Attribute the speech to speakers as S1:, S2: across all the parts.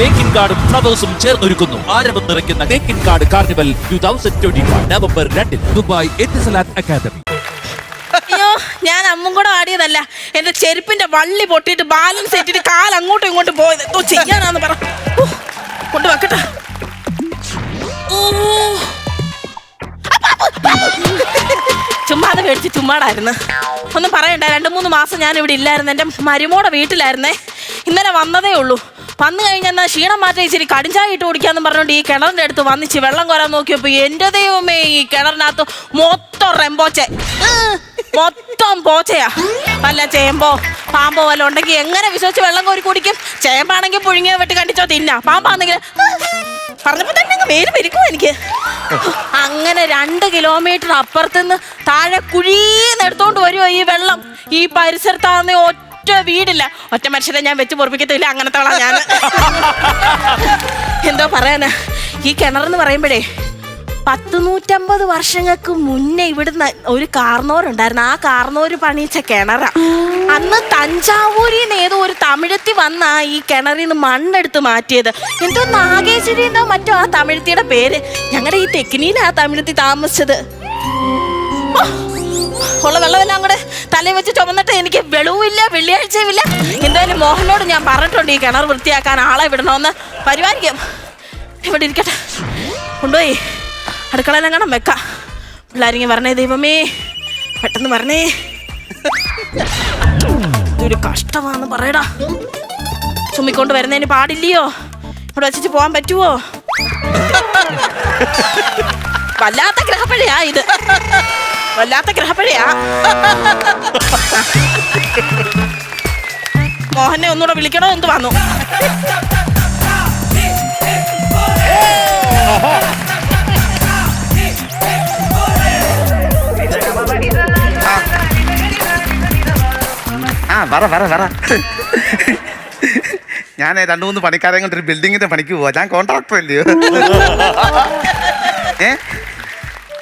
S1: തേക്കിൻ card ഫ്ലവേഴ്സും ചേർന്നൊരുക്കുന്നു. ആരവം നിറയ്ക്കുന്ന തേക്കിൻ card carnival two thousand twenty November രണ്ടിന് ദുബായ് എത്തിസലാത്ത് അക്കാദമി
S2: അയ്യോ ഞാൻ അമ്മും കൂടെ ആടിയതല്ല. എന്റെ ചെരുപ്പിന്റെ വള്ളി പൊട്ടിയിട്ട് ബാലൻസ് ഇട്ടിട്ട് കാൽ അങ്ങോട്ടും ഇങ്ങോട്ടും പോയത്. എന്തോ ചെയ്യാനാന്ന് പറ. കൊണ്ട് വെക്കട്ടെ. ചുമ്മാതെ ചുമ്മാ മേടിച്ച് ചുമ്മാടായിരുന്നു. ഒന്നും പറയണ്ട രണ്ട് മൂന്ന് മാസം ഞാൻ ഇവിടെ ഇല്ലായിരുന്നു. എന്റെ മരുമോടെ വീട്ടിലായിരുന്നേ. ഇന്നലെ വന്നതേ ഉള്ളൂ. വന്നു കഴിഞ്ഞാൽ ക്ഷീണം മാറ്റി ഇച്ചിരി കടിഞ്ചായിട്ട് കുടിക്കാന്ന് പറഞ്ഞുകൊണ്ട് ഈ കിണറിന്റെ അടുത്ത് വന്നിച്ച് വെള്ളം കോരാൻ നോക്കിയപ്പോൾ എന്റെ ദൈവമേ ഈ കിണറിനകത്ത് മൊത്തം റെമ്പോച്ചെ മൊത്തം പോച്ചയാ വല്ല ചേമ്പോ പാമ്പോ വല്ല ഉണ്ടെങ്കിൽ എങ്ങനെ വിശ്വസിച്ച് വെള്ളം കോരി കുടിക്കും? ചേമ്പാണെങ്കിൽ പുഴുങ്ങിയ വെട്ടി കണ്ടിച്ചോ തിന്നാ. പാമ്പാണെങ്കിൽ പറഞ്ഞപ്പോ തന്നെ മേൽ പെരുക്കും എനിക്ക്. അങ്ങനെ രണ്ട് കിലോമീറ്റർ അപ്പുറത്തുനിന്ന് താഴെ കുഴീന്ന് എടുത്തോണ്ട് വരുമോ ഈ വെള്ളം. ഈ പരിസരത്താന്ന് ഒറ്റ വീടില്ല. ഒറ്റ മനുഷ്യരെ ഞാൻ വെച്ച് പൊറപ്പിക്കത്തില്ല. അങ്ങനത്തെ വളം ഞാൻ എന്തോ പറയാനാ? ഈ കിണറെന്ന് പറയുമ്പോഴേ പത്ത് നൂറ്റമ്പത് വർഷങ്ങൾക്ക് മുന്നേ ഇവിടുന്ന് ഒരു കാർന്നോരുണ്ടായിരുന്നു. ആ കാർന്നോര് പണിയിച്ച കിണറാ. അന്ന് തഞ്ചാവൂരിൽ നിന്ന് ഏതോ ഒരു തമിഴത്തി വന്ന ഈ കിണറിൽ നിന്ന് മണ്ണെടുത്ത് മാറ്റിയത്. എന്തോ നാഗേശ്വരി എന്നോ മറ്റോ ആ തമിഴത്തിയുടെ പേര്. ഞങ്ങളുടെ ഈ തെക്കിനിയിലാ ആ തമിഴത്തി താമസിച്ചത്. ഉള്ള വെള്ളമെല്ലാം കൂടെ തലയിൽ വെച്ച് ചുമന്നിട്ട് എനിക്ക് വെളിവുമില്ല വെള്ളിയാഴ്ചയുമില്ല. എന്തായാലും മോഹനോട് ഞാൻ പറഞ്ഞിട്ടുണ്ട് ഈ കിണർ വൃത്തിയാക്കാൻ ആളെ വിടണമെന്ന്. പരിപാലിക്കാം. ഇവിടെ ഇരിക്കട്ടെ. കൊണ്ടുപോയി. അടുക്കളയിലെങ്ങാനും വെക്കാം. പിള്ളേരിങ്ങി പറഞ്ഞേ ദൈവമേ. പെട്ടെന്ന് പറഞ്ഞേ ഇതൊരു കഷ്ടമാണെന്ന് പറയടാ. ചുമ്മിക്കൊണ്ട് വരുന്നതിന് പാടില്ലയോ? ഇവിടെ വെച്ചിട്ട് പോകാൻ പറ്റുമോ വല്ലാത്ത ഗ്രഹപ്പഴയാ ഇത്. വല്ലാത്ത ഗ്രഹപ്പഴയാ. മോഹനെ ഒന്നുകൂടെ വിളിക്കണോ എന്ത് വന്നു.
S3: ആ പറ പറ പറ ഞാൻ രണ്ടു മൂന്ന് പണിക്കാരെ കൊണ്ട് ഒരു ബിൽഡിങ്ങിന്റെ പണിക്ക് പോവാ. ഞാൻ കോൺട്രാക്ടർ അല്ലയോ ഏ?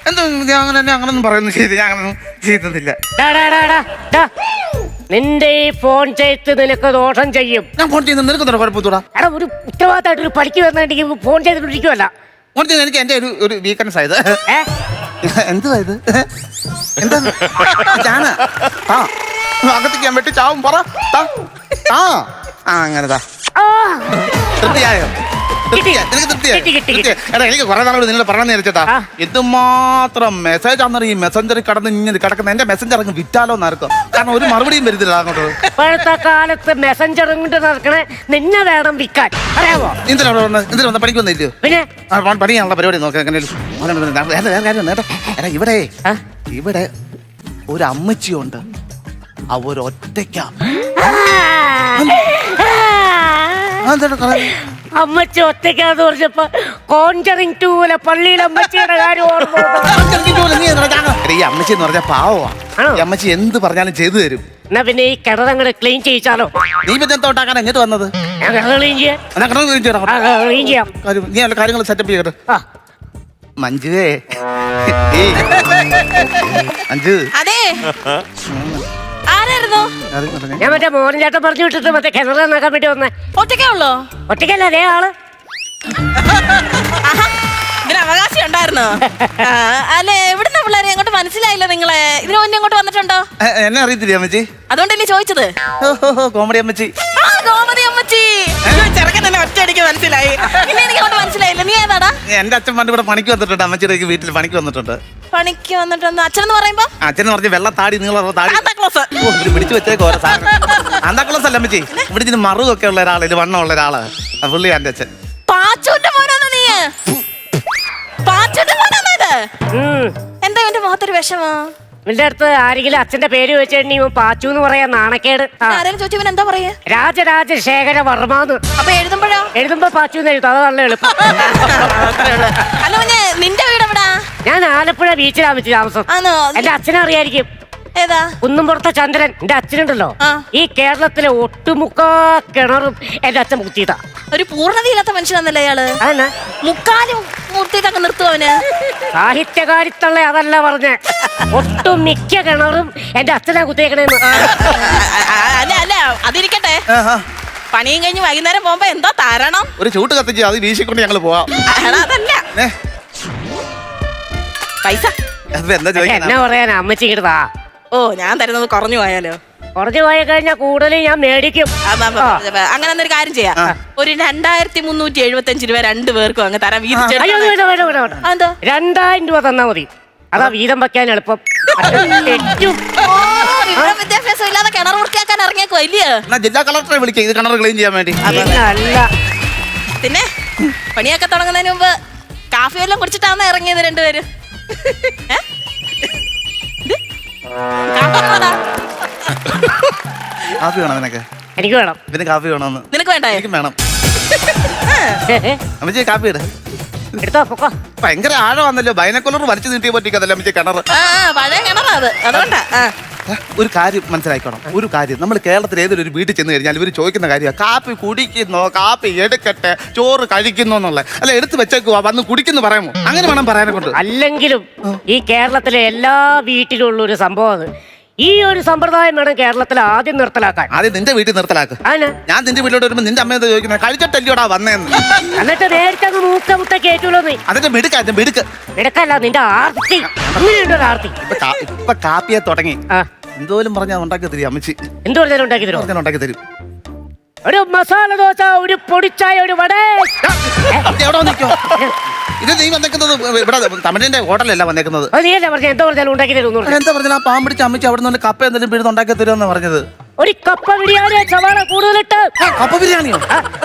S3: എന്തോ ഞാൻ അങ്ങനെ ഞാൻ അങ്ങനൊന്നും പറയുന്നു ചെയ്ത് ഞാൻ അങ്ങനൊന്നും ചെയ്തതില്ല.
S4: ഡാ, ഡാ, ഡാ, ഡാ, ഡാ. നിന്റെ ഈ ഫോൺ ചെയ്ത് നിനക്ക് ദോഷം ചെയ്യും.
S3: ഞാൻ ഫോൺ ചെയ്യുന്ന നിനക്ക് എന്താ കുഴപ്പത്തൂടാ
S4: എടാ ഒരു ഉത്തരവാദിത്തമായിട്ട് ഒരു പണിക്ക് വന്നിട്ടുണ്ടെങ്കിൽ ഫോൺ ചെയ്തിട്ടിരിക്കുമല്ല
S3: ഫോൺ ചെയ്ത് എനിക്ക് എന്റെ ഒരു ഒരു വീക്കൻസ് ആയത്
S4: ഏ?
S3: എന്തുവാ ഇത്? എന്താ ഞാനാ? ആ. അകത്തേക്ക് ഞാൻ വെട്ടി ചാവും പറ. താ. ആ. ആ അങ്ങനെ താ
S4: ആ,
S3: തൃപ്തിയായോ? തൃപ്തിയാ? നിനക്ക് തൃപ്തിയായോ?
S4: കിട്ടി, കിട്ടി,
S3: തൃപ്തിയാ? എടാ എനിക്ക് കുറെ നാളോട് നിന്നോട് പറഞ്ഞു നേരിച്ചേട്ടാ
S4: ആ.
S3: എന്തുമാത്രം മെസ്സേജ് ആണെന്ന് ഈ മെസ്സഞ്ചറിൽ കടന്ന് ഇങ്ങനെ കിടക്കുന്ന എന്റെ മെസ്സഞ്ചർ അങ്ങ് വിറ്റാലോ നടക്കും കാരണം ഒരു മറുപടിയും വരുന്നില്ല അങ്ങോട്ട്
S4: ഇപ്പോഴത്തെ കാലത്ത് മെസ്സഞ്ചർ കൊണ്ട് നടക്കണേ നിന്നെ വേണം വിൽക്കാൻ അറിയാമോ
S3: എന്തിനാ അവിടെ വന്നത്? എന്തിനാ വന്ന പണിക്ക് വന്നില്ലയോ
S4: പിന്നെ
S3: ആ, പണി- പണിയാണുള്ള പരിപാടി നോക്കാം എങ്ങനെ വേറെ വേറെ കാര്യം കേട്ടോ എടാ ഇവിടെ
S4: ആ?
S3: ഇവിടെ ഒരു അമ്മച്ചിയുണ്ട് ആ ഒരു ഒറ്റയ്ക്ക
S4: ആ, ആ. അമ്മച്ചി ഒറ്റയ്ക്കാന്ന് പറഞ്ഞപ്പോ കോഞ്ചറിങ് ടൂല പള്ളിയിൽ അമ്മച്ചിയുടെ കാര്യം ഓർമ്മ.
S3: ഈ അമ്മച്ചി എന്ന് പറഞ്ഞ പാവമാ ഈ അമ്മച്ചി എന്ത് പറഞ്ഞാലും ചെയ്തു തരും.
S4: എന്നാ പിന്നെ ഈ കിണറങ്ങട് ക്ലീൻ ചെയ്യിച്ചാലോ?
S3: നീ പിന്നെ എന്താ ഉണ്ടാക്കാൻ എങ്ങോട്ട് വന്നത്?
S4: ഞാൻ കിണർ ക്ലീൻ ചെയ്യാം.
S3: എന്നാ.
S4: ആ, ക്ലീൻ ചെയ്യാം.
S3: കാര്യം- നീ അല്ല കാര്യങ്ങൾ സെറ്റപ്പ് ചെയ്യട്ടെ.
S4: ആ.
S3: മഞ്ജുവേ. ഏയ്. മഞ്ജു.
S2: അത്.
S3: പറഞ്ഞേ.
S4: ഞാൻ മറ്റേ മോഹൻ ചേട്ടൻ പറഞ്ഞു വിട്ടിട്ട് മറ്റേ കിണർ നന്നാക്കാൻ വേണ്ടി വന്നേ.
S2: ഒറ്റയ്ക്കേ ഉള്ളോ?
S4: ഒറ്റയ്ക്കല്ല അതേ
S2: ആൾ. ഇതിന് അവകാശം ഉണ്ടായിരുന്നോ? ആ, അല്ലെ എവിടുന്ന പിള്ളേരെ? അങ്ങോട്ട് മനസ്സിലായില്ല നിങ്ങളെ. ഇതിനു മുന്നേ അങ്ങോട്ട് വന്നിട്ടുണ്ടോ?
S3: എന്നെ അറിയത്തില്ലേ അമ്മച്ചി?
S2: അതുകൊണ്ടല്ലേ ചോദിച്ചത്?
S3: കോമഡി അമ്മച്ചി.
S2: ആ ഗോമതി അമ്മച്ചി ചെറുക്കൻ തന്നെ ഒറ്റയടിക്ക് മനസ്സിലായി. പിന്നെ എനിക്ക് അങ്ങോട്ട് മനസ്സിലായില്ല. നീ ഏതാടാ?
S3: എന്റെ അച്ഛൻ പണ്ട് ഇവിടെ പണിക്ക് വന്നിട്ടുണ്ട്. അമ്മച്ചിയുടെ വീട്ടിൽ പണിക്ക് വന്നിട്ടുണ്ട്.
S2: പണിക്ക് വന്നിട്ടുണ്ട്. അച്ഛൻ എന്ന് പറയുമ്പോ?
S3: അച്ഛൻ പറഞ്ഞ വെള്ള താടി നീള താടി. പിടിച്ചു വെച്ചേക്കോ അന്താക്ലോസ് അല്ല അമ്മച്ചി. ഇവിടെ ഇതിന് മറുതൊക്കെ ഉള്ള ഒരാൾ ഇത് വണ്ണമുള്ള ഒരാൾ. പുള്ളി എന്റെ അച്ഛൻ.
S2: പാച്ചുന്റെ മോനാണ് നീ? പാച്ചുന്റെ മോനാണ് ഇത്? എന്താ എന്റെ മുഖത്തൊരു വിഷമോ?
S4: നിന്റെ അടുത്ത് ആരെങ്കിലും അച്ഛന്റെ പേര് വെച്ചിട്ടുണ്ടെങ്കിൽ പാച്ചു എന്ന് പറയാ നാണക്കേട്. ആ.
S2: ആരെങ്കിലും ചോദിച്ചു ഇവൻ എന്താ പറയാ?
S4: രാജരാജശേഖര വർമാന്ന്
S2: അപ്പൊ എഴുതുമ്പോഴോ?
S4: എഴുതുമ്പോ പാച്ചു എന്ന് എഴുതും. അത് നല്ല എളുപ്പം.
S2: അല്ല കുഞ്ഞെ നിന്റെ വീട് എവിടാ
S4: ഞാൻ ആലപ്പുഴ ബീച്ചിലാണ് വെച്ച് താമസം.
S2: ആണോ?
S4: എന്റെ അച്ഛനെ അറിയായിരിക്കും.
S2: ഏതാ?
S4: കുന്നുംപുറത്തെ ചന്ദ്രൻ എന്റെ അച്ഛനുണ്ടല്ലോ.
S2: ആ.
S4: ഈ കേരളത്തിലെ ഒട്ടുമുക്ക കിണറും എന്റെ അച്ഛൻ കുത്തിയതാ
S2: ഒരു പൂർണതയില്ലാത്ത മനുഷ്യനാന്നല്ലേ അയാൾ?
S4: അതെന്നാ?
S2: മുക്കാലും മൂർത്തിയിട്ടൊക്കെ നിർത്തും അവന്?
S4: സാഹിത്യകാരിത്തള്ള അതല്ല പറഞ്ഞ. ഒട്ടും മിക്ക കിണറും എന്റെ അച്ഛനാ കുത്തിയേക്കണേന്ന്.
S2: ആ, അല്ല അല്ല അതിരിക്കട്ടെ.
S3: ആഹാ.
S2: പണിയും കഴിഞ്ഞ് വൈകുന്നേരം പോകുമ്പോ എന്താ തരണം.
S3: ഒരു ചൂട്ട് കത്തിച്ച് അത് വീശിക്കൊണ്ട് ഞങ്ങൾ പോവാം.
S2: എടാ അതല്ല.
S3: ഏ,
S2: പൈസ.
S3: അത് എന്താ
S4: എന്നാ പറയാനാ? അമ്മച്ചി ഇങ്ങട് വാ.
S2: ഓ ഞാൻ തരുന്നത് കുറഞ്ഞു പോയാലോ?
S4: കുറഞ്ഞു പോയി കഴിഞ്ഞാൽ കൂടുതൽ ഞാൻ മേടിക്കും.
S2: അങ്ങനെ ഒരു കാര്യം ചെയ്യാം. ഒരു രണ്ടായിരത്തി മുന്നൂറ്റി എഴുപത്തി അഞ്ച് രൂപ രണ്ടു പേർക്കും അങ്ങ് തരാം.
S4: അയ്യോ വേണ്ട. വേണ്ട വേണ്ട വേണ്ട വേണ്ട.
S2: എന്താ
S4: രണ്ടായിരം രൂപ തന്നാ മതി. അതാ വീതം വെക്കാൻ എളുപ്പം. ഏറ്റവും
S2: ഇവിടെ വിദ്യാഭ്യാസം ഇല്ലാതെ കിണർ വൃത്തിയാക്കാൻ ഇറങ്ങിയേക്കോ ഇല്ലയോ?
S3: എന്നാ ജില്ലാ കളക്ടറെ വിളിക്കാം. ഇത് കിണർ ക്ലീൻ ചെയ്യാൻ വേണ്ടി.
S4: അല്ല.
S2: പിന്നെ പണിയൊക്കെ തുടങ്ങുന്നതിന് മുമ്പ് കാഫി വല്ലതും കുടിച്ചിട്ടാണ് ഇറങ്ങിയത് രണ്ടുപേരും. ഏ?
S3: കാപ്പി വേണം നിനക്ക്?
S4: എനിക്ക് വേണം.
S3: പിന്നെ കാപ്പി വേണമെന്ന്
S2: നിനക്ക് വേണ്ടേ?
S3: എനിക്കും വേണം. അമ്മച്ചി കാപ്പി ഇട.
S4: എടുത്തോ പൊക്കോ.
S3: ഭയങ്കര ആഴമാണല്ലോ. ബൈനക്കുലർ വലിച്ചു നീട്ടിയ പറ്റിക്കതല്ലേ അമ്മച്ചി കിണർ
S2: ആ ആ, പഴയ കിണറാ അത്. അതുകൊണ്ടാ ആ.
S3: ഒരു കാര്യം മനസ്സിലാക്കണം ഒരു കാര്യം നമ്മൾ കേരളത്തിൽ ഏതൊരു വീട്ടിൽ ചെന്ന് കഴിഞ്ഞാൽ ഇവർ ചോദിക്കുന്ന കാര്യമാണ് കാപ്പി കുടിക്കുന്നോ? കാപ്പി എടുക്കട്ടെ? ചോറ് കഴിക്കുന്നോ? എന്നുള്ള. അല്ല എടുത്ത് വെച്ചേക്കുവാ വന്ന് കുടിക്കുന്നു പറയാമോ? അങ്ങനെ വേണം പറയാനെ കൊണ്ട്.
S4: അല്ലെങ്കിലും ഈ കേരളത്തിലെ എല്ലാ വീട്ടിലുള്ള ഒരു സംഭവം ഈ ഒരു സമ്പ്രദായം വേണം കേരളത്തിൽ ആദ്യം നിർത്തലാക്കാൻ.
S3: ആദ്യം നിന്റെ വീട്ടിൽ നിർത്തലാക്ക്.
S4: അതിന്?
S3: ഞാൻ നിന്റെ വീട്ടിലോട്ട് വരുമ്പോൾ നിന്റെ അമ്മ എന്താ ചോദിക്കുന്നത് കഴിച്ചിട്ടല്ലോടാ വന്നേന്ന്.
S4: എന്നിട്ട് നേരത്തെ അങ്ങ് മൂക്ക മുത്ത കേറ്റുള്ളൂ നീ
S3: അതിന്റെ മിടുക്ക അതിന്റെ മിടുക്ക്.
S4: എടുക്കല്ല നിന്റെ ആർത്തി. അങ്ങനെയുണ്ട് ഒരു ആർത്തി.
S3: ഇപ്പൊ കാ- ഇപ്പൊ കാപ്പിയെ തുടങ്ങി.
S4: ആ.
S3: എന്തോലും പറഞ്ഞാ ഉണ്ടാക്കി തരും അമ്മച്ചി.
S4: എന്ത് പറഞ്ഞാലും ഉണ്ടാക്കി തരുമോ
S3: പറഞ്ഞാൽ ഉണ്ടാക്കി തരും.
S4: ഒരു മസാല ദോശ ഒരു പൊടിച്ചായ ഒരു വട.
S3: ഇത് എവിടെ വന്നിക്കോ ഇത് നീ വന്നേക്കുന്നത് ഇവിടെ തമിഴിന്റെ ഹോട്ടലല്ല വന്നേക്കുന്നത്.
S4: അത് പറഞ്ഞ? എന്തോ പറഞ്ഞാലും ഉണ്ടാക്കി പറഞ്ഞു.
S3: എന്താ പറഞ്ഞാൽ പാമ്പ് പിടിച്ച അമ്മച്ചി അവിടെ നിന്ന് കപ്പ എന്തെങ്കിലും പിഴുത് ഉണ്ടാക്കി തരുമെന്ന് പറഞ്ഞത്?
S4: ഒരു കപ്പ ബിരിയാണി സവാള കൂടുതലിട്ട്?
S3: കപ്പ ബിരിയാണിയോ?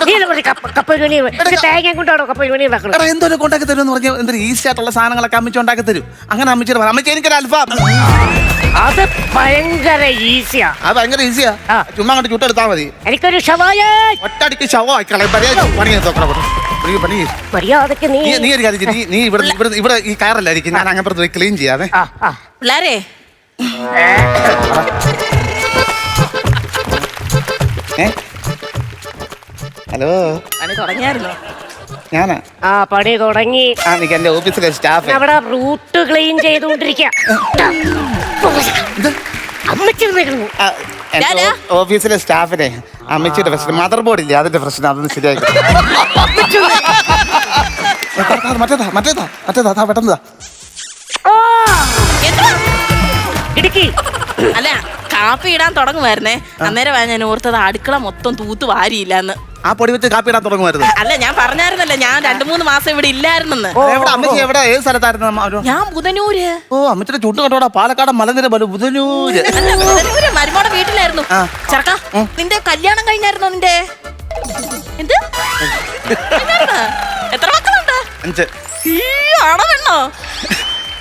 S4: നീ പറഞ്ഞ കപ്പ കപ്പ ബിരിയാണി ഇത് തേങ്ങ കൊണ്ടാണോ കപ്പ ബിരിയാണി ഉണ്ടാക്കുന്നത്
S3: എടാ എന്തോ ഉണ്ടാക്കി തരുമെന്ന് പറഞ്ഞാൽ എന്തൊരു ഈസി ആയിട്ടുള്ള സാധനങ്ങളൊക്കെ അമ്മച്ച് ഉണ്ടാക്കി തരും. അങ്ങനെ അമ്മച്ചിയുടെ പറ അമ്മച്ചി എനിക്കൊരു അൽഫാം.
S4: അത് ഭയങ്കര ഈസിയാ.
S3: അത് ഭയങ്കര ഈസിയാ. ചുമ്മാ അങ്ങോട്ട് ചുട്ടെടുത്താൽ മതി.
S4: എനിക്കൊരു ഷവായ
S3: ഒറ്റടിക്ക് ഷവായി ആയിക്കളെ പണി പണി
S4: മര്യാദയ്ക്ക് നീ
S3: നീ ഒരു കാര്യം ചെയ്യ്. നീ നീ ഇവിടെ ഇവിടെ ഇവിടെ ഈ കയറല്ലായിരിക്കും ഞാൻ അങ്ങനെ പോയി ക്ലീൻ ചെയ്യാതെ
S4: ആ ആ.
S2: പിള്ളാരെ.
S3: ഏ? ഹലോ?
S2: പണി തുടങ്ങിയായിരുന്നോ?
S3: ഞാനാ?
S4: ആ പണി തുടങ്ങി.
S3: ആ എനിക്ക് എന്റെ ഓഫീസിലെ സ്റ്റാഫ്.
S4: അവിടെ റൂട്ട് ക്ലീൻ ചെയ്തുകൊണ്ടിരിക്കുക
S3: ഓഫീസിലെ സ്റ്റാഫിനെ അമ്മച്ചിയുടെ പ്രശ്നം. മദർ ബോർഡ് ഇല്ലേ അതിന്റെ പ്രശ്നം. അതൊന്ന് ശരിയാക്കി. മറ്റേതാ മറ്റേതാ മറ്റേതാ അതാ പെട്ടെന്ന് താ.
S4: ഓ ഇടുക്കി.
S2: അല്ല കാപ്പി ഇടാൻ തുടങ്ങുമായിരുന്നേ അന്നേരം ഞാൻ ഓർത്തത് അടുക്കള മൊത്തം തൂത്ത് വാരിയില്ലെന്ന്.
S3: ആ പൊടി വെച്ച് കാപ്പി ഇടാൻ തുടങ്ങുമായിരുന്നു.
S2: അല്ല ഞാൻ പറഞ്ഞായിരുന്നല്ലോ ഞാൻ രണ്ടു മൂന്ന് മാസം ഇവിടെ ഇല്ലായിരുന്നെന്ന്.
S3: എവിടെ? അമ്മച്ചി എവിടെ? ഏത് സ്ഥലത്തായിരുന്നു അമ്മ?
S2: ഞാൻ ബുധനൂര്.
S3: ഓ അമ്മച്ചിയുടെ ചുട്ടു കണ്ടോടാ പാലക്കാട് മലനിര പോലെ ബുധനൂര്.
S2: അല്ല ബുധനൂര് മരുമോടെ വീട്ടിലായിരുന്നു.
S3: ആ.
S2: ചെറുക്ക നിന്റെ കല്യാണം കഴിഞ്ഞായിരുന്നോ നിന്റെ? എന്ത്? കഴിഞ്ഞായിരുന്നോ? എത്ര മക്കളുണ്ട്?
S3: അഞ്ച്.
S2: ഈ ആണോ പെണ്ണോ?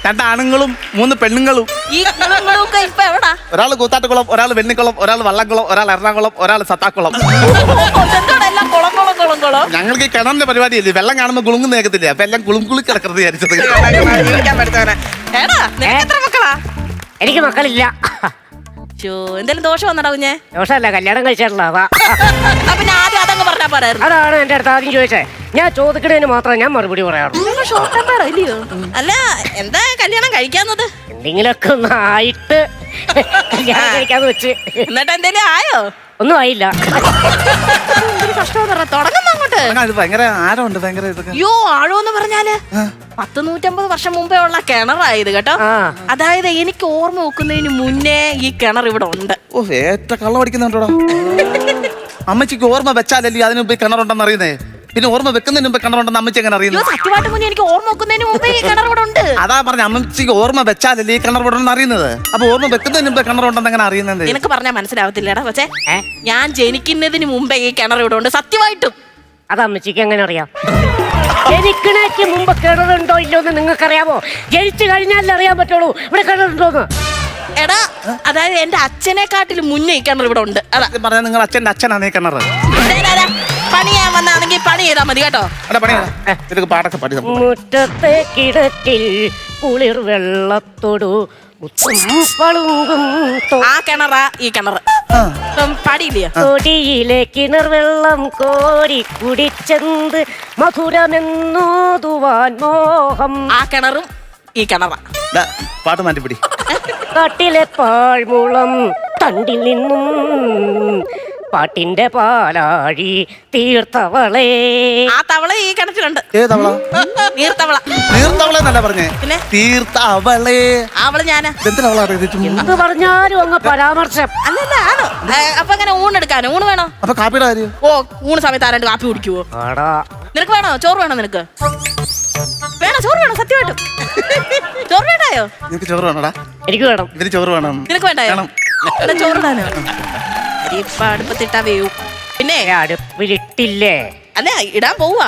S3: രണ്ട് ആണുങ്ങളും മൂന്ന് പെണ്ണുങ്ങളും.
S2: ഈ കുളങ്ങളൊക്കെ ഇപ്പൊ എവിടാ?
S3: ഒരാൾ കൂത്താട്ടുകുളം ഒരാൾ വെണ്ണിക്കുളം ഒരാൾ വള്ളംകുളം ഒരാൾ എറണാകുളം ഒരാൾ സത്താക്കുളം.
S2: ഇതെന്താണ് എല്ലാം കുളം കുളം കുളം കുളം
S3: ഞങ്ങൾക്ക് ഈ കിണറിന്റെ പരിപാടിയില്ലേ? വെള്ളം കാണുമ്പോൾ കുളുങ്ങുന്ന കേൾക്കത്തില്ല? അപ്പൊ എല്ലാം കുളുങ്കുളി കിടക്കുന്നത് വിചാരിച്ചത്.
S2: എടാ നിനക്ക് എത്ര മക്കളാ
S4: എനിക്ക് മക്കളില്ല.
S2: ചോ എന്തെങ്കിലും ദോഷം വന്നടാ കുഞ്ഞെ?
S4: ദോഷമല്ല കല്യാണം കഴിച്ചിട്ടുള്ള അതാ
S2: അപ്പൊ ഞാൻ ആദ്യം അതങ്ങ് പറഞ്ഞാ പോരായിരുന്നു
S4: അതാണ് എന്റെ അടുത്ത് ആദ്യം ചോദിച്ചേ ഞാൻ ചോദിക്കണതിന് മാത്രം ഞാൻ മറുപടി പറയാറുള്ളൂ.
S2: ഇല്ലയോ? അല്ല എന്താ കല്യാണം കഴിക്കാന്നത്
S4: എന്തെങ്കിലുമൊക്കെ ഒന്ന് ആയിട്ട് കല്യാണം കഴിക്കാന്ന് വെച്ച്.
S2: എന്നിട്ട് എന്തേലും ആയോ?
S4: ഒന്നും ആയില്ല.
S2: എന്തൊരു കഷ്ടം തുടങ്ങുന്ന അങ്ങോട്ട്.
S3: ഭയങ്കര ആരമുണ്ട് ഭയങ്കര ഇതൊക്കെ.
S2: അയ്യോ ആഴോന്ന് പറഞ്ഞാൽ? പത്ത് നൂറ്റമ്പത് വർഷം മുമ്പേ ഉള്ള കിണറായത് കേട്ടോ. അതായത് എനിക്ക് ഓർമ്മ വെക്കുന്നതിന് മുന്നേ ഈ കിണർ ഇവിടെ ഉണ്ട്.
S3: ഓ ഏറ്റ കള്ള പഠിക്കുന്നുണ്ടോടാ അമ്മച്ചിക്ക് ഓർമ്മ വെച്ചാലല്ലേ അതിന് മുമ്പ് കിണറുണ്ടെന്ന് അറിയുന്നേ? പിന്നെ ഓർമ്മ വെക്കുന്നതിന് മുമ്പ് കിണറുണ്ടെന്ന് അമ്മച്ചി എങ്ങനെ അറിയുന്നു?
S2: സത്യമായിട്ട് എനിക്ക് ഓർമ്മ വെക്കുന്നതിന് മുമ്പേ ഈ കിണർ ഇവിടെ ഉണ്ട്.
S3: അതാ പറഞ്ഞ അമ്മച്ചിക്ക് ഓർമ്മ വെച്ചാലല്ലേ ഈ കിണർ ഉണ്ടെന്ന് അറിയുന്നത്? അപ്പൊ ഓർമ്മ വെക്കുന്നതിന് മുമ്പ് കിണറുണ്ടെന്ന് എങ്ങനെ അറിയുന്നത്?
S2: നിനക്ക് പറഞ്ഞാൽ മനസ്സിലാവത്തില്ലടാ പക്ഷേ ഞാൻ ജനിക്കുന്നതിന് മുമ്പേ ഈ കിണർ ഇവിടെ ഉണ്ട് സത്യമായിട്ടും.
S4: അത് അമ്മച്ചിക്ക് എങ്ങനെ അറിയാം? ജനിക്കണേക്ക് മുമ്പ് കിണറുണ്ടോ ഇല്ലോ എന്ന് നിങ്ങൾക്കറിയാമോ? ജനിച്ചു കഴിഞ്ഞാലേ അറിയാൻ പറ്റുള്ളൂ. ഇവിടെ കിണറുണ്ടോന്ന്?
S2: എടാ അതായത് എന്റെ അച്ഛനെക്കാട്ടിലും മുന്നേ ഈ കിണർ ഇവിടെ ഉണ്ട്. അതാ.
S3: പറഞ്ഞാൽ നിങ്ങൾ അച്ഛന്റെ അച്ഛനാണ് ഈ കിണർ
S2: ദേ, ദേ, ദേ, പണി ചെയ്യാൻ വന്നാണെങ്കിൽ പണി ചെയ്താൽ മതി കേട്ടോ.
S3: പണി നിനക്ക് പാടൊക്കെ.
S4: മുറ്റത്തെ കിടറ്റിൽ കുളിർ വെള്ളത്തോടു.
S2: ആ കിണറാ ഈ കിണർ പടിയില്ലയോ
S4: തൊടിയിലെ കിണർ വെള്ളം കോരി കുടിച്ചെന്ത് മധുരമെന്നോതുവാൻ മോഹം.
S2: ആ കിണറും ഈ കിണറാ.
S3: ദാ, പാട്ട് മാറ്റിപ്പിടി.
S4: കാട്ടിലെ പാഴ്മുളം തണ്ടിൽ നിന്നും പാട്ടിന്റെ പാലാഴി തീർത്തവളേ.
S2: ആ തവള ഈ കിണറ്റിലുണ്ട്.
S3: തവള?
S2: നീർത്തവള.
S3: തീർത്തവളെ എന്നല്ല പറഞ്ഞേ.
S2: പിന്നെ?
S3: തീർത്തവളെ.
S2: ആ അവൾ ഞാനാ.
S3: എന്തിനവളാ
S4: എന്ത് പറഞ്ഞാലും അങ്ങ് പരാമർശം.
S2: അല്ലല്ല ആണോ? ഏ, അപ്പൊ അങ്ങനെ ഊണെടുക്കാനോ ഊണ് വേണോ?
S3: അപ്പൊ കാപ്പിയുടെ കാര്യം.
S2: ഓ ഊണ് സമയത്ത് ആരാണ്ട് കാപ്പി കുടിക്കുവോ?
S4: ആടാ.
S2: നിനക്ക് വേണോ? ചോറ് വേണോ നിനക്ക്? വേണോ? ചോറ് വേണോ? സത്യമായിട്ടും. ചോറ് വേണ്ടായോ?
S3: നിനക്ക് ചോറ് വേണോടാ.
S4: എനിക്ക് വേണം.
S3: ഇതിന് ചോറ് വേണം.
S2: നിനക്ക് വേണ്ടായോ?
S3: വേണം.
S2: എന്നാ ചോറ് താനോ ഇപ്പൊ അടുപ്പത്തിട്ടാ വേവും പിന്നെ
S4: അടുപ്പിലിട്ടില്ലേ?
S2: അതെ ഇടാൻ പോവാ.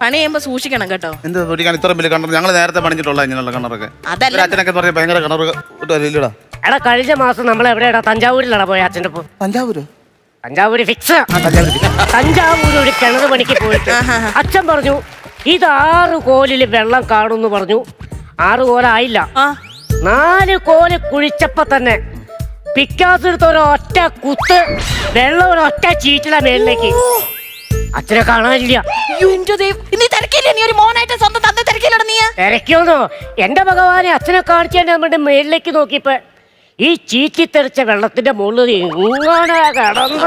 S2: പണി ചെയ്യുമ്പോ സൂക്ഷിക്കണം കേട്ടോ.
S3: എന്ത് സൂക്ഷിക്കാൻ ഇത്രയും വലിയ കിണർ ഞങ്ങൾ നേരത്തെ പണിഞ്ഞിട്ടുള്ള ഇങ്ങനെയുള്ള കിണറൊക്കെ
S2: അതല്ല.
S3: ഒരു അച്ഛനൊക്കെ പറഞ്ഞ ഭയങ്കര കിണർ ഇല്ലടാ
S4: എടാ കഴിഞ്ഞ മാസം നമ്മൾ എവിടെയാടാ? തഞ്ചാവൂരിലാടാ പോയ അച്ഛന്റെ ഒപ്പം
S3: തഞ്ചാവൂര്?
S4: തഞ്ചാവൂര് ഫിക്സ്
S3: തഞ്ചാവൂര്
S4: ഒരു കിണർ പണിക്ക് പോയിട്ട് അച്ഛൻ പറഞ്ഞു ഇത് ആറ് കോലിൽ വെള്ളം കാണുമെന്ന് പറഞ്ഞു. ആറ് കോലായില്ല.
S2: ആ.
S4: നാല് കോൽ കുഴിച്ചപ്പോ തന്നെ പിക്കാസ് എടുത്ത ഒരൊറ്റ കുത്ത് വെള്ളം ഒരൊറ്റ ചീറ്റില മേളിലേക്ക് അച്ഛനെ കാണാനില്ല.
S2: നീ തിരക്കില്ലേ? നീ ഒരു മോനായിട്ട് സ്വന്തം തന്റെ തിരക്കില്ലട നീ?
S4: തിരക്കിയോന്നോ. എന്റെ ഭഗവാനെ അച്ഛനെ കാണിച്ചു നമ്മുടെ മേളിലേക്ക് നോക്കിയപ്പോ ഈ ചീറ്റി തെറിച്ച വെള്ളത്തിന്റെ മുകളിൽ ഇങ്ങനെ കിടന്ന്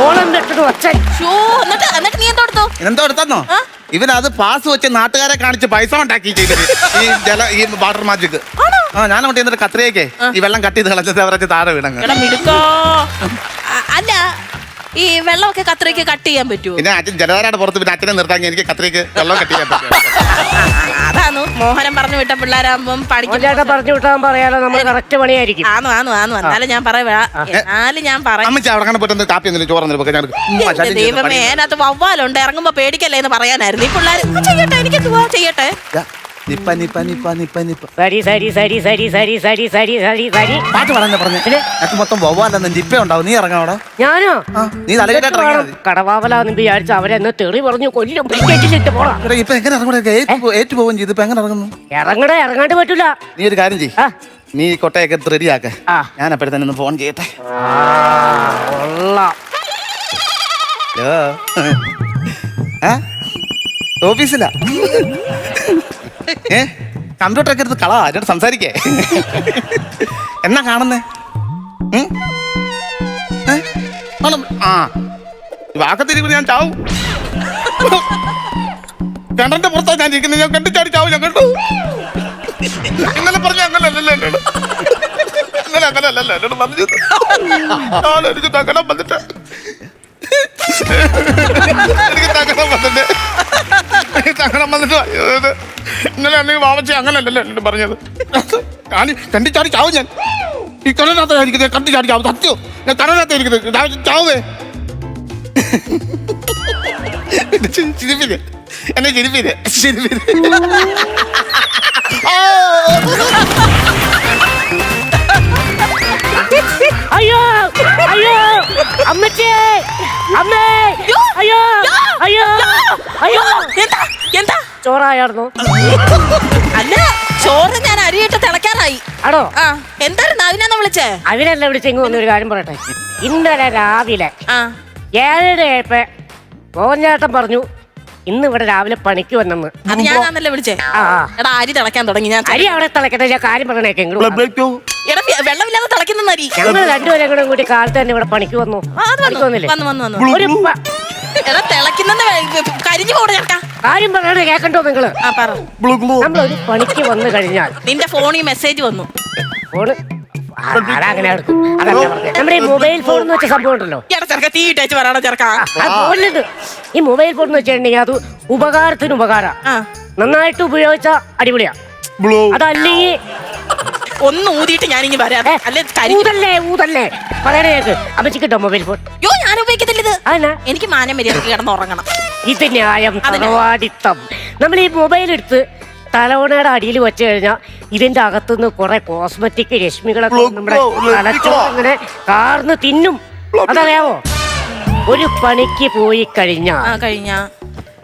S4: ഓളം വെട്ടിട്ട് അച്ഛൻ.
S2: ഷോ എന്നിട്ട് എന്നിട്ട് നീ എന്തോ എടുത്തോ?
S3: എന്തോ എടുത്തന്നോ?
S2: ഇവൻ
S3: ഇവനത് പാസ് വെച്ച് നാട്ടുകാരെ കാണിച്ച് പൈസ ഉണ്ടാക്കി ചെയ്തത് ഈ ജല ഈ വാട്ടർ മാജിക്. ആ ഞാൻ അവിടെ എന്നിട്ട് കത്രിയൊക്കെ ഈ വെള്ളം കട്ട് ചെയ്ത് കളഞ്ഞത് അവരൊക്കെ താഴെ വീണങ്ങ്.
S2: എടാ മിടുക്കോ. അല്ല ഈ വെള്ളമൊക്കെ കത്രയ്ക്ക് കട്ട് ചെയ്യാൻ പറ്റുമോ
S3: പിന്നെ അച്ഛൻ ജലധാരയുടെ പുറത്ത് പിന്നെ അച്ഛനെ നിർത്താൻ എനിക്ക് കത്രയ്ക്ക് വെള്ളം കട്ട് ചെയ്യാൻ പറ്റും.
S2: അതാന്നു മോഹനം പറഞ്ഞു വിട്ട പിള്ളേരാകുമ്പം
S4: ചേട്ടൻ പറഞ്ഞു വിട്ടാൻ പറയാലോ നമ്മൾ കറക്റ്റ് പണിയായിരിക്കും.
S2: ആന്നു ആന്നു ആന്നു എന്നാലും ഞാൻ പറയാ എന്നാലും ഞാൻ പറയാം.
S3: അമ്മച്ചി അവിടെ കാണാൻ പറ്റുന്ന കാപ്പി
S2: എന്റെ
S3: ശല്യം ചെയ്യുന്ന
S2: ദൈവമേ. അതിനകത്ത് വവ്വാലുണ്ട്. ഇറങ്ങുമ്പോ പേടിക്കല്ലേ എന്ന് പറയാനായിരുന്നു. ഈ പിള്ളേർ ചെയ്യട്ടെ എനിക്ക് ചെയ്യട്ടെ.
S3: നിപ്പ നിപ്പ നിപ്പ നിപ്പ നിപ്പ.
S4: സരി സരി സരി സരി സരി സരി സരി സരി സരി.
S3: പാട്ട് പറഞ്ഞ പറഞ്ഞേ. അത് മൊത്തം വവ്വാലെന്ന് നിപ്പ ഉണ്ടാവും. നീ ഇറങ്ങാം അവിടെ.
S4: ഞാനോ?
S3: ആ, നീ തലകെട്ടായിട്ട് ഇറങ്ങിയാൽ മതി.
S4: കടവാവലാന്ന് വിചാരിച്ച അവരെന്നെ തെറി പറഞ്ഞു കൊല്ലും. പിടിക്കേറ്റിട്ട് പോടാ.
S3: എടാ, ഇപ്പൊ എങ്ങനെ ഇറങ്ങടാ ഏറ്റു പോ- ഏറ്റു പോവുകയും ചെയ്തു. ഇപ്പൊ എങ്ങനെ ഇറങ്ങുന്നു?
S4: ഇറങ്ങട ഇറങ്ങാണ്ട് പറ്റൂല.
S3: നീ ഒരു കാര്യം ചെയ്
S4: ആ.
S3: നീ ഈ കൊട്ടയൊക്കെ റെഡിയാക്ക.
S4: ആ.
S3: ഞാൻ അപ്പോഴത്തന്നെ ഒന്ന് ഫോൺ ചെയ്യട്ടെ.
S4: കൊള്ളാം?
S3: ഓഫീസിലാ? ഏ? കമ്പ്യൂട്ടർ ഒക്കെ എടുത്ത് കളാ എന്നോട് സംസാരിക്കേ. എന്നാ കാണുന്നേ? ആ. വാക്കത്തിരിക്കുമ്പോൾ ഞാൻ ചാവും. കണ്ടന്റെ പുറത്താ ഞാൻ ഇരിക്കുന്നത് ഞാൻ കണ്ടു ചാടി ചാവും ഞാൻ കണ്ടു. ഇന്നലെ പറഞ്ഞ അങ്ങനല്ലല്ലോ എന്നോട്. ഇന്നലെ അങ്ങനല്ലല്ലോ എന്നോട് പറഞ്ഞു. നാളെ വന്നിട്ട്. തകടം വന്നിട്ട് ഇന്നലെ അല്ലെങ്കിൽ വാവച്ചി അങ്ങനല്ലല്ലോ എന്നോട് പറഞ്ഞത്. ഞാൻ കണ്ടി ചാടി ചാവും ഞാൻ. ഈ കടനകത്ത് കണ്ടി ചാടി ചാവും. സത്യോ. ഞാൻ ഞാൻ ചാവേ. ചിരിപ്പില്ലേ? എന്നെ ചിരിപ്പില്ലേ? ചിരിപ്പില്ലേ?
S4: അയ്യോ അയ്യോ അമ്മച്ചേ അമ്മേ അയ്യോ അയ്യോ അയ്യോ.
S2: എന്താ?
S4: ചോറായിരുന്നു
S2: അല്ല ചോറ് ഞാൻ അരിയിട്ട് തിളക്കാറായി
S4: ആണോ?
S2: ആ എന്തായിരുന്നു അതിനാന്ന് വിളിച്ചേ?
S4: അവരെല്ലാം വിളിച്ചെങ്കിൽ ഒന്നൊരു കാര്യം പറയട്ടെ. ഇന്നലെ രാവിലെ
S2: ആ.
S4: ഏപ്പ മോഹൻചേട്ടൻ പറഞ്ഞു ഇന്ന് ഇവിടെ രാവിലെ പണിക്ക് വന്നെന്ന്.
S2: അത് ഞാനാന്നല്ലേ വിളിച്ചേ?
S4: ആ ആ.
S2: എടാ അരി തിളക്കാൻ തുടങ്ങി. ഞാൻ
S4: അരി അവിടെ തിളക്കട്ടെ ഞാൻ കാര്യം പറഞ്ഞേക്കെങ്കിലും
S2: എടാ വെ- വെള്ളമില്ലാതെ തിളക്കുന്ന അരി.
S4: ഞങ്ങൾ രണ്ടുപേരും കൂടെ കൂടി കാലത്ത് തന്നെ ഇവിടെ പണിക്ക് വന്നു.
S2: ആ, അത്
S4: പണിക്ക്
S2: വന്നു
S4: വന്നില്ലേ?
S2: വന്നു വന്നു വന്നു.
S4: ഒരു പ-
S2: എടാ കരിഞ്ഞു പോണ ചേട്ടാ.
S4: കാര്യം പറയണേ കേക്കണ്ടോ നിങ്ങൾ?
S2: ആ പറ.
S4: നമ്മളൊരു പണിക്ക് വന്നു കഴിഞ്ഞാൽ
S2: നിന്റെ ഫോണിൽ മെസ്സേജ് വന്നു.
S4: ഫോണ് ആ, അതങ്ങനെ എടുക്കും? അതല്ല പറഞ്ഞത്. നമ്മുടെ ഈ മൊബൈൽ ഫോൺ എന്ന് വെച്ച സംഭവം ഉണ്ടല്ലോ.
S2: എടാ ചെറുക്ക തീ ഇട്ടേച്ച് പറയണോ ചെറുക്ക?
S4: പോലുണ്ട്. ഈ മൊബൈൽ ഫോൺ എന്ന് വെച്ചിട്ടുണ്ടെങ്കിൽ അത് ഉപകാരത്തിന് ഉപകാര.
S2: ആ.
S4: നന്നായിട്ട് ഉപയോഗിച്ച അടിപൊളിയാ. അതല്ലെങ്കിൽ
S2: ഒന്ന് ഊതിയിട്ട് ഞാനിങ്ങി വരാം.
S4: അല്ലേ
S2: അല്ലെ കരിഞ്ഞു
S4: ഊതല്ലേ ഊതല്ലേ? പറയണേ കേക്ക്. അമ്മച്ചിക്ക് കിട്ടോ മൊബൈൽ ഫോൺ
S2: യോ ഞാൻ ഉപയോഗിക്കത്തില്ല ഇത്
S4: അതന്നാ?
S2: എനിക്ക് മാനം മര്യാദയ്ക്ക് കിടന്ന് ഉറങ്ങണം.
S4: ഇത് ന്യായം. തറവാടിത്തം. നമ്മൾ ഈ മൊബൈൽ എടുത്ത് തലവണയുടെ അടിയിൽ വെച്ച് കഴിഞ്ഞാൽ ഇതിന്റെ അകത്തുനിന്ന് കുറെ കോസ്മെറ്റിക് രശ്മികളൊക്കെ നമ്മുടെ തലച്ചോറ് അങ്ങനെ കാർന്ന് തിന്നും. അതറിയാവോ? ഒരു പണിക്ക് പോയി കഴിഞ്ഞാ
S2: ആ കഴിഞ്ഞ.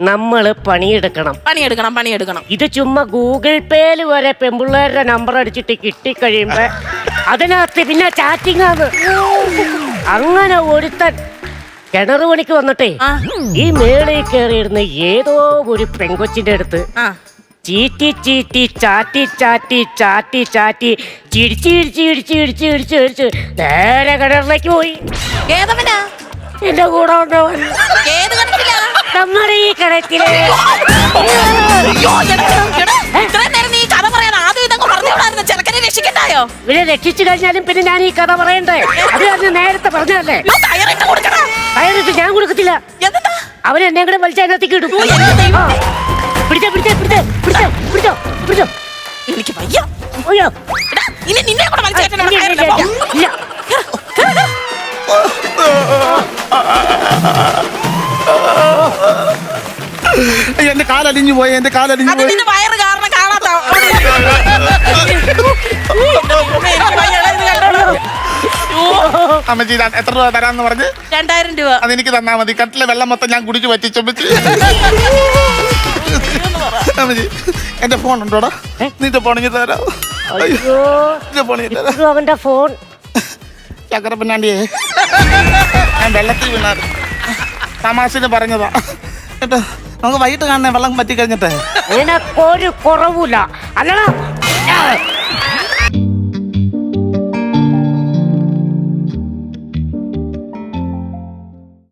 S4: നമ്മൾ പണിയെടുക്കണം.
S2: പണിയെടുക്കണം പണിയെടുക്കണം.
S4: ഇത് ചുമ്മാ ഗൂഗിൾ പേയിൽ വരെ പെമ്പിള്ളേരുടെ നമ്പർ അടിച്ചിട്ട് കിട്ടിക്കഴിയുമ്പോ അതിനകത്ത് പിന്നെ ചാറ്റിംഗ് ആണ്. അങ്ങനെ ഒരുത്തൻ കിണറ് പണിക്ക് വന്നിട്ടേ ഈ മേളിൽ കയറിയിരുന്ന ഏതോ ഒരു പെങ്കൊച്ചിന്റെ അടുത്ത് ചീറ്റി ചീറ്റി ചാറ്റി ചാറ്റി ചാറ്റി ചാറ്റി ചിരിച്ച് ചിരിച്ച് ചിരിച്ച് ചിരിച്ച് ചിരിച്ച് ചിരിച്ച് നേരെ കിണറിലേക്ക് പോയി.
S2: ഏതവനാ?
S4: എന്റെ കൂടെ ഉണ്ടവൻ നമ്മുടെ ഈ കിണറ്റിലെ
S2: പറഞ്ഞോളായിരുന്നു ചെറുക്കനെ രക്ഷിക്കണ്ടായോ?
S4: ഇവരെ രക്ഷിച്ചു കഴിഞ്ഞാലും പിന്നെ ഞാൻ ഈ കഥ പറയണ്ടേ? അത് ഞാൻ നേരത്തെ പറഞ്ഞതല്ലേ?
S2: തയ്യാറിട്ട് കൊടുക്കടാ.
S4: അയാൾക്ക് ഞാൻ കൊടുക്കത്തില്ല.
S2: എന്താ
S4: അവൻ എന്നെ കൂടെ ഇടും.
S2: എന്റെ ദൈവമേ.
S4: ആ. പിടിച്ചോ പിടിച്ചോ പിടിച്ചോ പിടിച്ചോ പിടിച്ചോ പിടിച്ചോ.
S2: എനിക്ക് വയ്യ.
S4: അയ്യോ.
S2: ഇനി നിന്നെ കൂടെ.
S3: അയ്യോ, എന്റെ കാലടിഞ്ഞു പോയി എന്റെ
S2: കാലടിഞ്ഞു
S3: പോയി.
S2: വയറ് കാരണം കാണാത്ത
S3: അമ്മച്ചി എത്ര രൂപ തരാന്ന് പറഞ്ഞ്?
S2: രണ്ടായിരം രൂപ.
S3: അതെനിക്ക് തന്നാ മതി. കട്ടിലെ വെള്ളം മൊത്തം ഞാൻ കുടിച്ചു പറ്റിച്ചമ്മച്ചി അമ്മച്ചി. എന്റെ ഫോൺ ഉണ്ടോടാ? നിന്റെ ഫോണിങ്ങി തരാം.
S4: അയ്യോ
S3: നിന്റെ ഫോണിങ്ങി തരാം.
S4: ഇതും അവന്റെ ഫോൺ
S3: ചക്കര പിന്നാണ്ടിയേ ഞാൻ വെള്ളത്തിൽ വീണാറ് തമാശന് പറഞ്ഞതാ. കേട്ടോ നമുക്ക് വൈകിട്ട് കാണണേ വെള്ളം പറ്റി കഴിഞ്ഞിട്ടേ
S4: ഒരു കുറവൂല. അല്ലടാ は。